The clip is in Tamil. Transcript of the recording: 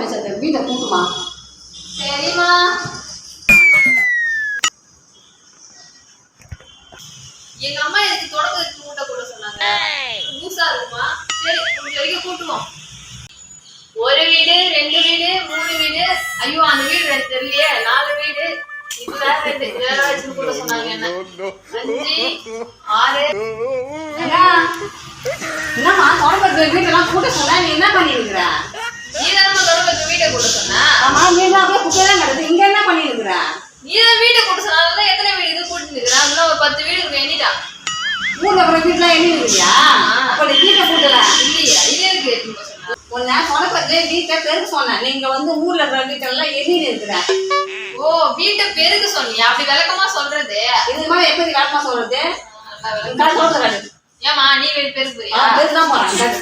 வச்சது வீட்டை கூட்டுமா சரிம்மா எங்க அம்மா எனக்கு தொடக்கத்துக்கு கூட்ட கூட சொன்னாங்க லூசா இருக்குமா சரி முடிஞ்ச வரைக்கும் கூட்டுவோம் ஒரு வீடு ரெண்டு வீடு மூணு வீடு ஐயோ அந்த வீடு எனக்கு தெரியலையே நாலு வீடு வேற ரெண்டு வேற வச்சு கூட சொன்னாங்க என்ன அஞ்சு ஆறு தொடப்பெட்டு வீட்டெல்லாம் கூட்ட சொன்னா நீ என்ன பண்ணிருக்கிற நீ தானே வீட்டை கூட சொன்ன. ஆமா நீ தான் அப்படியே குப்பை தான் கிடக்கு இங்க என்ன பண்ணிருக்கிற நீ தான் வீட்டை கூட்ட சொன்னால எத்தனை வீடு இது இருக்கிறேன் அதெல்லாம் ஒரு பத்து வீடு இருக்கு எண்ணிட்டான் ஊர்ல அப்புறம் வீட்டுல இருக்கியா அப்ப நீ வீட்டை கூட்டல. இல்லையா இது இருக்கு சொன்னா? உன்னை தொடப்பெட்டு வீட்டை பெருக்க சொன்னேன் நீங்க வந்து ஊர்ல இருக்கிற வீட்டெல்லாம் எண்ணி இருக்கிற ஓ வீட்டை பெருக்கு சொன்னியா? அப்படி விளக்கமா சொல்றது? இது மாதிரி எப்படி சொல்றது? விளக்கமா. காட்டு சொல்றது ஏம்மா நீ வீடு பெருக்கு போறியா? பெருதான் போறேன்